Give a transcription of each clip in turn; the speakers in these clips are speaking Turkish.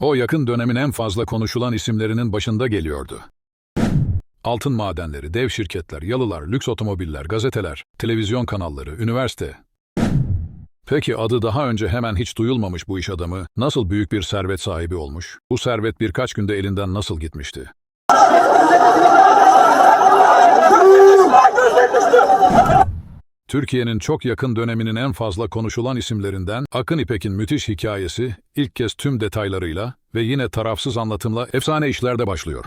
O yakın dönemin en fazla konuşulan isimlerinin başında geliyordu. Altın madenleri, dev şirketler, yalılar, lüks otomobiller, gazeteler, televizyon kanalları, üniversite. Peki adı daha önce hemen hiç duyulmamış bu iş adamı nasıl büyük bir servet sahibi olmuş? Bu servet birkaç günde elinden nasıl gitmişti? Türkiye'nin çok yakın döneminin en fazla konuşulan isimlerinden Akın İpek'in müthiş hikayesi ilk kez tüm detaylarıyla ve yine tarafsız anlatımla efsane işlerde başlıyor.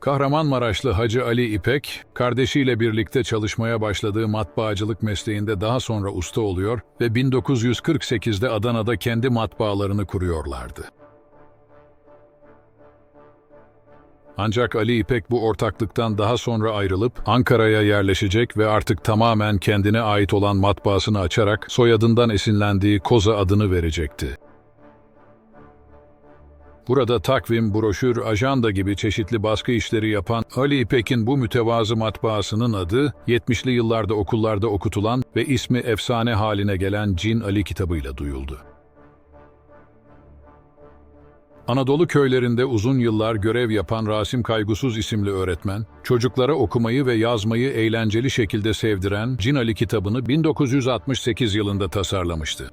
Kahramanmaraşlı Hacı Ali İpek, kardeşiyle birlikte çalışmaya başladığı matbaacılık mesleğinde daha sonra usta oluyor ve 1948'de Adana'da kendi matbaalarını kuruyorlardı. Ancak Ali İpek bu ortaklıktan daha sonra ayrılıp Ankara'ya yerleşecek ve artık tamamen kendine ait olan matbaasını açarak soyadından esinlendiği Koza adını verecekti. Burada takvim, broşür, ajanda gibi çeşitli baskı işleri yapan Ali İpek'in bu mütevazı matbaasının adı 70'li yıllarda okullarda okutulan ve ismi efsane haline gelen Cin Ali kitabıyla duyuldu. Anadolu köylerinde uzun yıllar görev yapan Rasim Kaygusuz isimli öğretmen, çocuklara okumayı ve yazmayı eğlenceli şekilde sevdiren Cin Ali kitabını 1968 yılında tasarlamıştı.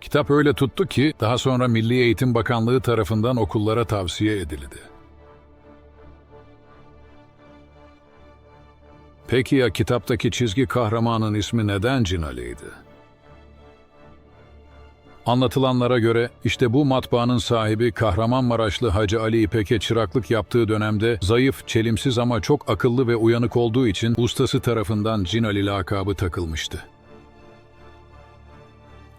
Kitap öyle tuttu ki daha sonra Milli Eğitim Bakanlığı tarafından okullara tavsiye edildi. Peki ya kitaptaki çizgi kahramanın ismi neden Cin Ali'ydi? Anlatılanlara göre işte bu matbaanın sahibi Kahramanmaraşlı Hacı Ali İpek'e çıraklık yaptığı dönemde zayıf, çelimsiz ama çok akıllı ve uyanık olduğu için ustası tarafından Cin Ali lakabı takılmıştı.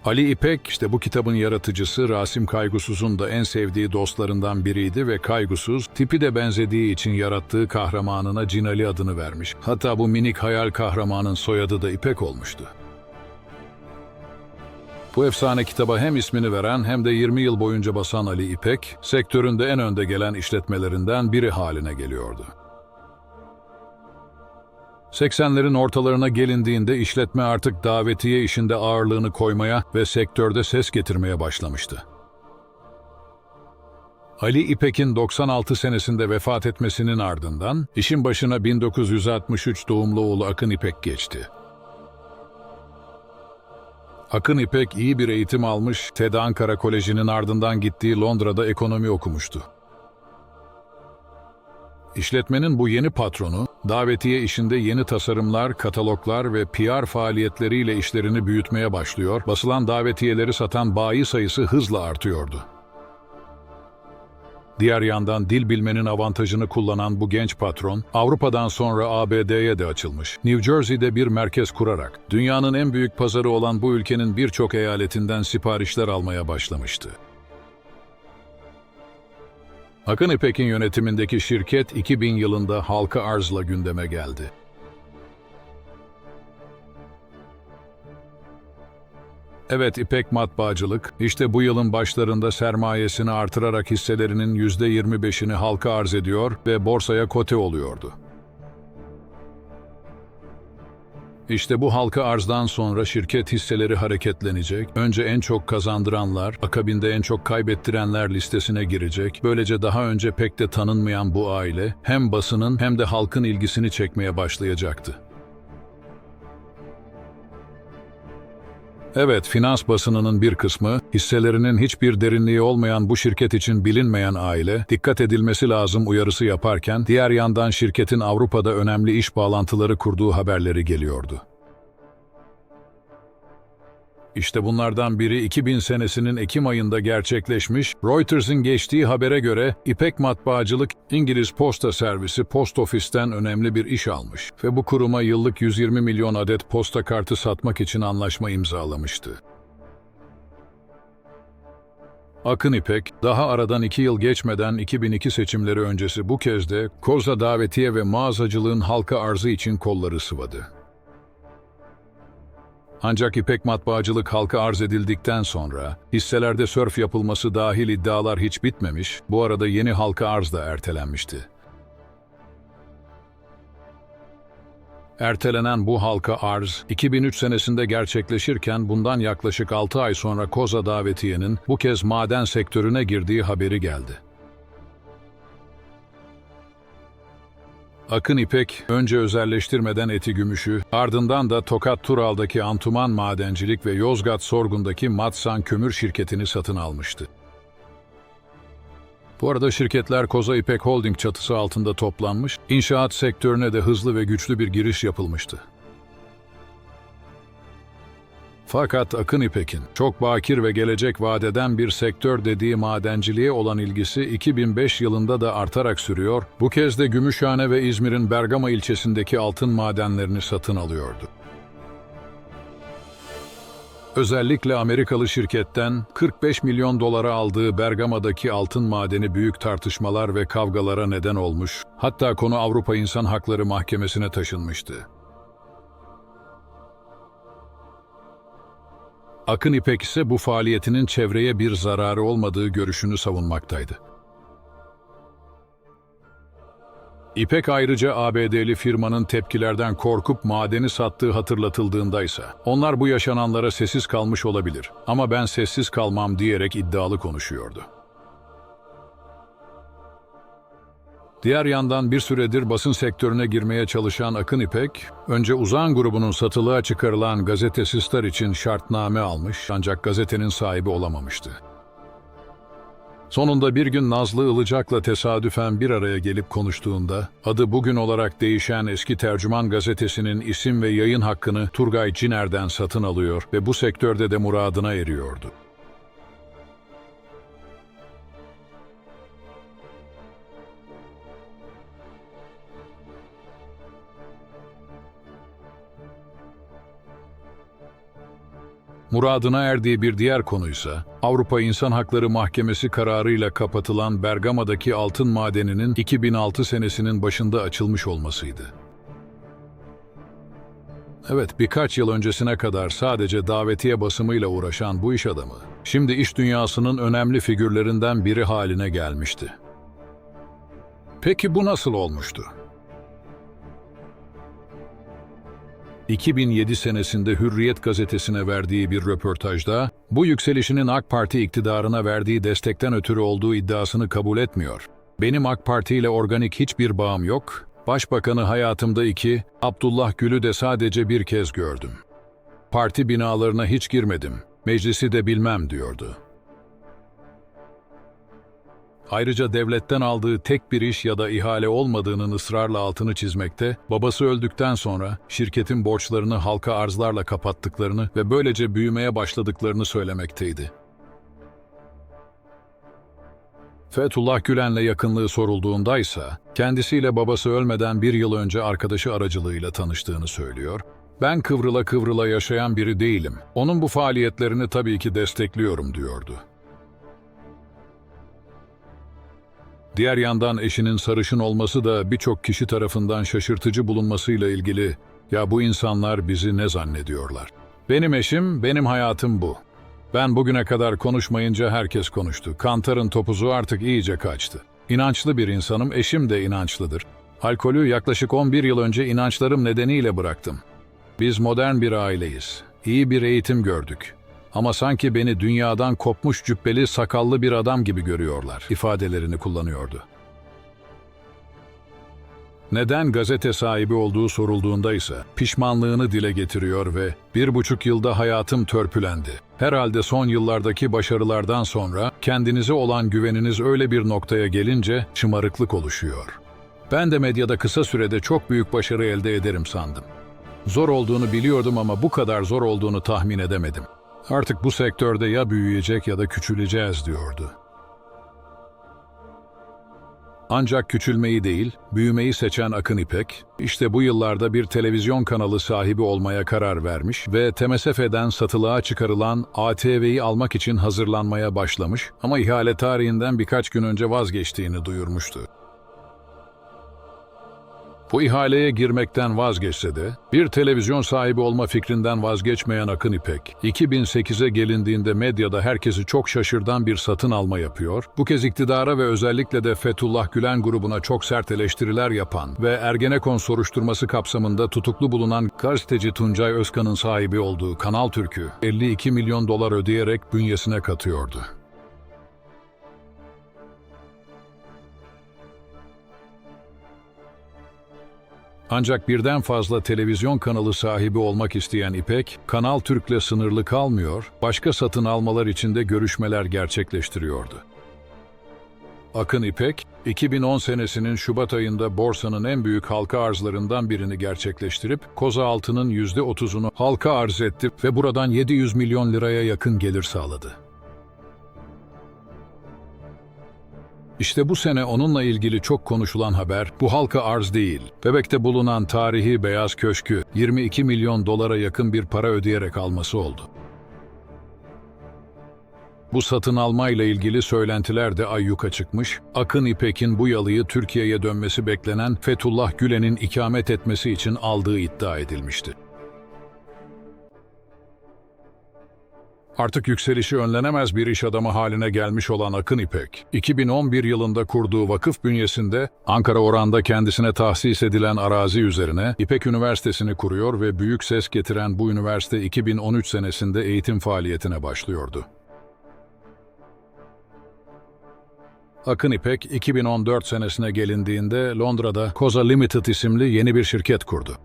Ali İpek işte bu kitabın yaratıcısı Rasim Kaygusuz'un da en sevdiği dostlarından biriydi ve Kaygusuz tipi de benzediği için yarattığı kahramanına Cin Ali adını vermiş. Hatta bu minik hayal kahramanın soyadı da İpek olmuştu. Bu efsane kitaba hem ismini veren hem de 20 yıl boyunca basan Ali İpek, sektöründe en önde gelen işletmelerinden biri haline geliyordu. 80'lerin ortalarına gelindiğinde işletme artık davetiye işinde ağırlığını koymaya ve sektörde ses getirmeye başlamıştı. Ali İpek'in 96 senesinde vefat etmesinin ardından işin başına 1963 doğumlu oğlu Akın İpek geçti. Akın İpek iyi bir eğitim almış, TED Ankara Koleji'nin ardından gittiği Londra'da ekonomi okumuştu. İşletmenin bu yeni patronu, davetiye işinde yeni tasarımlar, kataloglar ve PR faaliyetleriyle işlerini büyütmeye başlıyor, basılan davetiyeleri satan bayi sayısı hızla artıyordu. Diğer yandan dil bilmenin avantajını kullanan bu genç patron, Avrupa'dan sonra ABD'ye de açılmış. New Jersey'de bir merkez kurarak, dünyanın en büyük pazarı olan bu ülkenin birçok eyaletinden siparişler almaya başlamıştı. Akın İpek'in yönetimindeki şirket 2000 yılında halka arzla gündeme geldi. Evet İpek Matbaacılık, işte bu yılın başlarında sermayesini artırarak hisselerinin %25'ini halka arz ediyor ve borsaya kote oluyordu. İşte bu halka arzdan sonra şirket hisseleri hareketlenecek, önce en çok kazandıranlar, akabinde en çok kaybettirenler listesine girecek, böylece daha önce pek de tanınmayan bu aile, hem basının hem de halkın ilgisini çekmeye başlayacaktı. Evet, finans basınının bir kısmı, hisselerinin hiçbir derinliği olmayan bu şirket için bilinmeyen aile, dikkat edilmesi lazım uyarısı yaparken, diğer yandan şirketin Avrupa'da önemli iş bağlantıları kurduğu haberleri geliyordu. İşte bunlardan biri 2000 senesinin Ekim ayında gerçekleşmiş, Reuters'ın geçtiği habere göre İpek Matbaacılık İngiliz Posta Servisi Post Office'ten önemli bir iş almış ve bu kuruma yıllık 120 milyon adet posta kartı satmak için anlaşma imzalamıştı. Akın İpek, daha aradan iki yıl geçmeden 2002 seçimleri öncesi bu kez de koza davetiye ve mağazacılığın halka arzı için kolları sıvadı. Ancak İpek matbaacılık halka arz edildikten sonra, hisselerde sörf yapılması dahil iddialar hiç bitmemiş, bu arada yeni halka arz da ertelenmişti. Ertelenen bu halka arz 2003 senesinde gerçekleşirken bundan yaklaşık 6 ay sonra Koza Davetiye'nin bu kez maden sektörüne girdiği haberi geldi. Akın İpek, önce özelleştirmeden eti gümüşü, ardından da Tokat Tural'daki Antuman Madencilik ve Yozgat Sorgun'daki Matsan Kömür şirketini satın almıştı. Bu arada şirketler Koza İpek Holding çatısı altında toplanmış, inşaat sektörüne de hızlı ve güçlü bir giriş yapılmıştı. Fakat Akın İpek'in çok bakir ve gelecek vadeden bir sektör dediği madenciliğe olan ilgisi 2005 yılında da artarak sürüyor, bu kez de Gümüşhane ve İzmir'in Bergama ilçesindeki altın madenlerini satın alıyordu. Özellikle Amerikalı şirketten 45 milyon dolara aldığı Bergama'daki altın madeni büyük tartışmalar ve kavgalara neden olmuş, hatta konu Avrupa İnsan Hakları Mahkemesi'ne taşınmıştı. Akın İpek ise bu faaliyetinin çevreye bir zararı olmadığı görüşünü savunmaktaydı. İpek ayrıca ABD'li firmanın tepkilerden korkup madeni sattığı hatırlatıldığında ise onlar bu yaşananlara sessiz kalmış olabilir ama ben sessiz kalmam diyerek iddialı konuşuyordu. Diğer yandan bir süredir basın sektörüne girmeye çalışan Akın İpek, önce Uzan grubunun satılığa çıkarılan gazetesi Star için şartname almış ancak gazetenin sahibi olamamıştı. Sonunda bir gün Nazlı Ilıcak'la tesadüfen bir araya gelip konuştuğunda, adı bugün olarak değişen eski Tercüman gazetesinin isim ve yayın hakkını Turgay Ciner'den satın alıyor ve bu sektörde de muradına eriyordu. Muradına erdiği bir diğer konuysa, Avrupa İnsan Hakları Mahkemesi kararıyla kapatılan Bergama'daki altın madeninin 2006 senesinin başında açılmış olmasıydı. Evet, birkaç yıl öncesine kadar sadece davetiye basımıyla uğraşan bu iş adamı, şimdi iş dünyasının önemli figürlerinden biri haline gelmişti. Peki bu nasıl olmuştu? 2007 senesinde Hürriyet gazetesine verdiği bir röportajda, bu yükselişinin AK Parti iktidarına verdiği destekten ötürü olduğu iddiasını kabul etmiyor. Benim AK Parti ile organik hiçbir bağım yok, Başbakanı hayatımda iki, Abdullah Gül'ü de sadece bir kez gördüm. Parti binalarına hiç girmedim, meclisi de bilmem diyordu. Ayrıca devletten aldığı tek bir iş ya da ihale olmadığının ısrarla altını çizmekte, babası öldükten sonra şirketin borçlarını halka arzlarla kapattıklarını ve böylece büyümeye başladıklarını söylemekteydi. Fethullah Gülen'le yakınlığı sorulduğunda ise kendisiyle babası ölmeden bir yıl önce arkadaşı aracılığıyla tanıştığını söylüyor. Ben kıvrıla kıvrıla yaşayan biri değilim. Onun bu faaliyetlerini tabii ki destekliyorum diyordu. Diğer yandan eşinin sarışın olması da birçok kişi tarafından şaşırtıcı bulunmasıyla ilgili ya bu insanlar bizi ne zannediyorlar? Benim eşim, benim hayatım bu. Ben bugüne kadar konuşmayınca herkes konuştu. Kantar'ın topuzu artık iyice kaçtı. İnançlı bir insanım, eşim de inançlıdır. Alkolü yaklaşık 11 yıl önce inançlarım nedeniyle bıraktım. Biz modern bir aileyiz. İyi bir eğitim gördük. Ama sanki beni dünyadan kopmuş cübbeli sakallı bir adam gibi görüyorlar ifadelerini kullanıyordu. Neden gazete sahibi olduğu sorulduğunda ise pişmanlığını dile getiriyor ve bir buçuk yılda hayatım törpülendi. Herhalde son yıllardaki başarılardan sonra kendinize olan güveniniz öyle bir noktaya gelince şımarıklık oluşuyor. Ben de medyada kısa sürede çok büyük başarı elde ederim sandım. Zor olduğunu biliyordum ama bu kadar zor olduğunu tahmin edemedim. Artık bu sektörde ya büyüyecek ya da küçüleceğiz diyordu. Ancak küçülmeyi değil, büyümeyi seçen Akın İpek, işte bu yıllarda bir televizyon kanalı sahibi olmaya karar vermiş ve TMSF'den satılığa çıkarılan ATV'yi almak için hazırlanmaya başlamış ama ihale tarihinden birkaç gün önce vazgeçtiğini duyurmuştu. Bu ihaleye girmekten vazgeçse de bir televizyon sahibi olma fikrinden vazgeçmeyen Akın İpek, 2008'e gelindiğinde medyada herkesi çok şaşırdan bir satın alma yapıyor. Bu kez iktidara ve özellikle de Fethullah Gülen grubuna çok sert eleştiriler yapan ve Ergenekon soruşturması kapsamında tutuklu bulunan gazeteci Tuncay Özkan'ın sahibi olduğu Kanal Türk'ü 52 milyon dolar ödeyerek bünyesine katıyordu. Ancak birden fazla televizyon kanalı sahibi olmak isteyen İpek, Kanal Türk'le sınırlı kalmıyor, başka satın almalar için de görüşmeler gerçekleştiriyordu. Akın İpek, 2010 senesinin Şubat ayında borsanın en büyük halka arzlarından birini gerçekleştirip, koza altının %30'unu halka arz etti ve buradan 700 milyon liraya yakın gelir sağladı. İşte bu sene onunla ilgili çok konuşulan haber bu halka arz değil. Bebek'te bulunan tarihi Beyaz Köşk'ü 22 milyon dolara yakın bir para ödeyerek alması oldu. Bu satın almayla ilgili söylentiler de ayyuka çıkmış. Akın İpek'in bu yalıyı Türkiye'ye dönmesi beklenen Fethullah Gülen'in ikamet etmesi için aldığı iddia edilmişti. Artık yükselişi önlenemez bir iş adamı haline gelmiş olan Akın İpek, 2011 yılında kurduğu vakıf bünyesinde Ankara Oran'da kendisine tahsis edilen arazi üzerine İpek Üniversitesi'ni kuruyor ve büyük ses getiren bu üniversite 2013 senesinde eğitim faaliyetine başlıyordu. Akın İpek 2014 senesine gelindiğinde Londra'da Koza Limited isimli yeni bir şirket kurdu.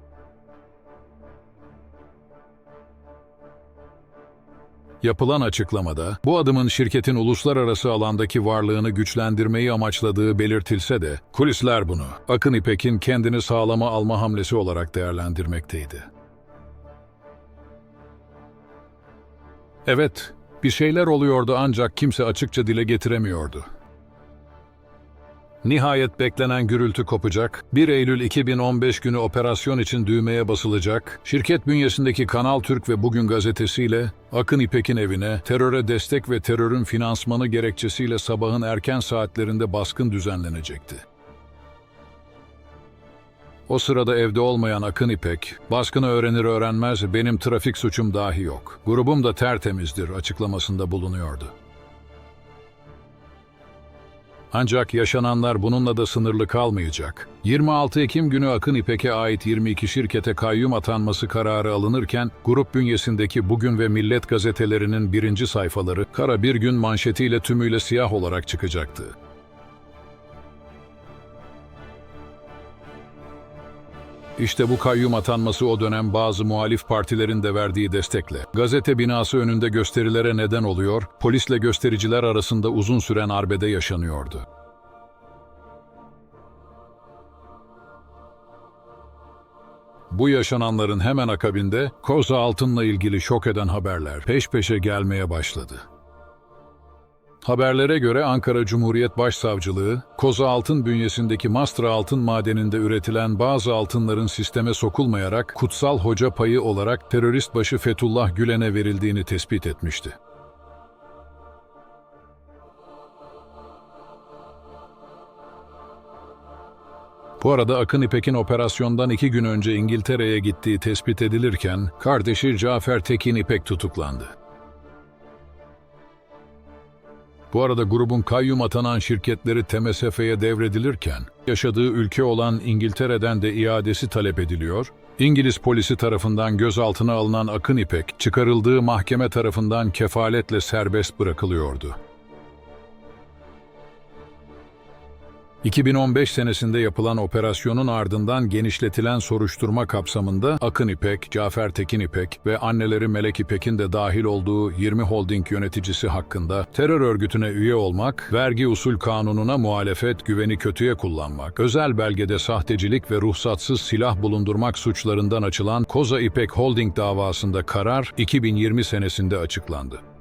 Yapılan açıklamada, bu adımın şirketin uluslararası alandaki varlığını güçlendirmeyi amaçladığı belirtilse de, kulisler bunu Akın İpek'in kendini sağlama alma hamlesi olarak değerlendirmekteydi. Evet, bir şeyler oluyordu ancak kimse açıkça dile getiremiyordu. Nihayet beklenen gürültü kopacak, 1 Eylül 2015 günü operasyon için düğmeye basılacak, şirket bünyesindeki Kanal Türk ve Bugün gazetesiyle Akın İpek'in evine teröre destek ve terörün finansmanı gerekçesiyle sabahın erken saatlerinde baskın düzenlenecekti. O sırada evde olmayan Akın İpek, baskını öğrenir öğrenmez benim trafik suçum dahi yok. Grubum da tertemizdir açıklamasında bulunuyordu. Ancak yaşananlar bununla da sınırlı kalmayacak. 26 Ekim günü Akın İpek'e ait 22 şirkete kayyum atanması kararı alınırken, grup bünyesindeki Bugün ve Millet gazetelerinin birinci sayfaları kara bir gün manşetiyle tümüyle siyah olarak çıkacaktı. İşte bu kayyum atanması o dönem bazı muhalif partilerin de verdiği destekle. Gazete binası önünde gösterilere neden oluyor, polisle göstericiler arasında uzun süren arbede yaşanıyordu. Bu yaşananların hemen akabinde Koza Altın'la ilgili şok eden haberler peş peşe gelmeye başladı. Haberlere göre Ankara Cumhuriyet Başsavcılığı, Koza Altın bünyesindeki Mastra Altın madeninde üretilen bazı altınların sisteme sokulmayarak kutsal hoca payı olarak terörist başı Fethullah Gülen'e verildiğini tespit etmişti. Bu arada Akın İpek'in operasyondan iki gün önce İngiltere'ye gittiği tespit edilirken, kardeşi Cafer Tekin İpek tutuklandı. Bu arada grubun kayyum atanan şirketleri TMSF'ye devredilirken, yaşadığı ülke olan İngiltere'den de iadesi talep ediliyor, İngiliz polisi tarafından gözaltına alınan Akın İpek, çıkarıldığı mahkeme tarafından kefaletle serbest bırakılıyordu. 2015 senesinde yapılan operasyonun ardından genişletilen soruşturma kapsamında Akın İpek, Cafer Tekin İpek ve anneleri Melek İpek'in de dahil olduğu 20 holding yöneticisi hakkında terör örgütüne üye olmak, vergi usul kanununa muhalefet, güveni kötüye kullanmak, özel belgede sahtecilik ve ruhsatsız silah bulundurmak suçlarından açılan Koza İpek Holding davasında karar 2020 senesinde açıklandı.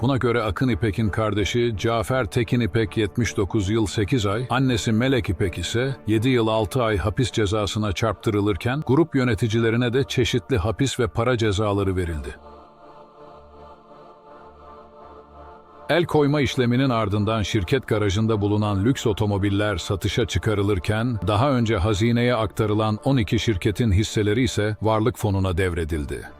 Buna göre Akın İpek'in kardeşi Cafer Tekin İpek 79 yıl 8 ay, annesi Melek İpek ise 7 yıl 6 ay hapis cezasına çarptırılırken grup yöneticilerine de çeşitli hapis ve para cezaları verildi. El koyma işleminin ardından şirket garajında bulunan lüks otomobiller satışa çıkarılırken, daha önce hazineye aktarılan 12 şirketin hisseleri ise varlık fonuna devredildi.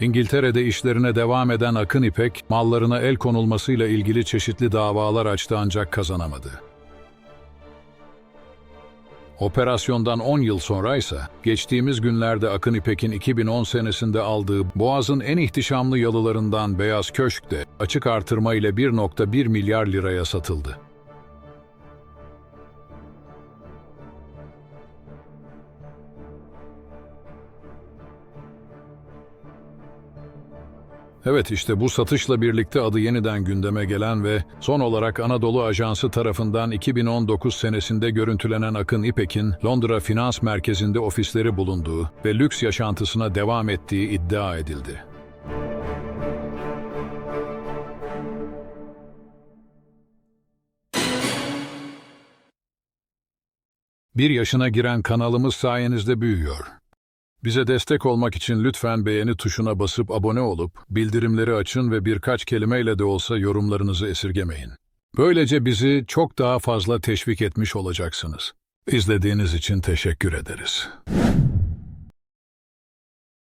İngiltere'de işlerine devam eden Akın İpek, mallarına el konulmasıyla ilgili çeşitli davalar açtı ancak kazanamadı. Operasyondan 10 yıl sonra ise geçtiğimiz günlerde Akın İpek'in 2010 senesinde aldığı Boğaz'ın en ihtişamlı yalılarından Beyaz Köşk'te açık artırma ile 1.1 milyar liraya satıldı. Evet işte bu satışla birlikte adı yeniden gündeme gelen ve son olarak Anadolu Ajansı tarafından 2019 senesinde görüntülenen Akın İpek'in Londra Finans Merkezi'nde ofisleri bulunduğu ve lüks yaşantısına devam ettiği iddia edildi. Bir yaşına giren kanalımız sayenizde büyüyor. Bize destek olmak için lütfen beğeni tuşuna basıp abone olup bildirimleri açın ve birkaç kelimeyle de olsa yorumlarınızı esirgemeyin. Böylece bizi çok daha fazla teşvik etmiş olacaksınız. İzlediğiniz için teşekkür ederiz.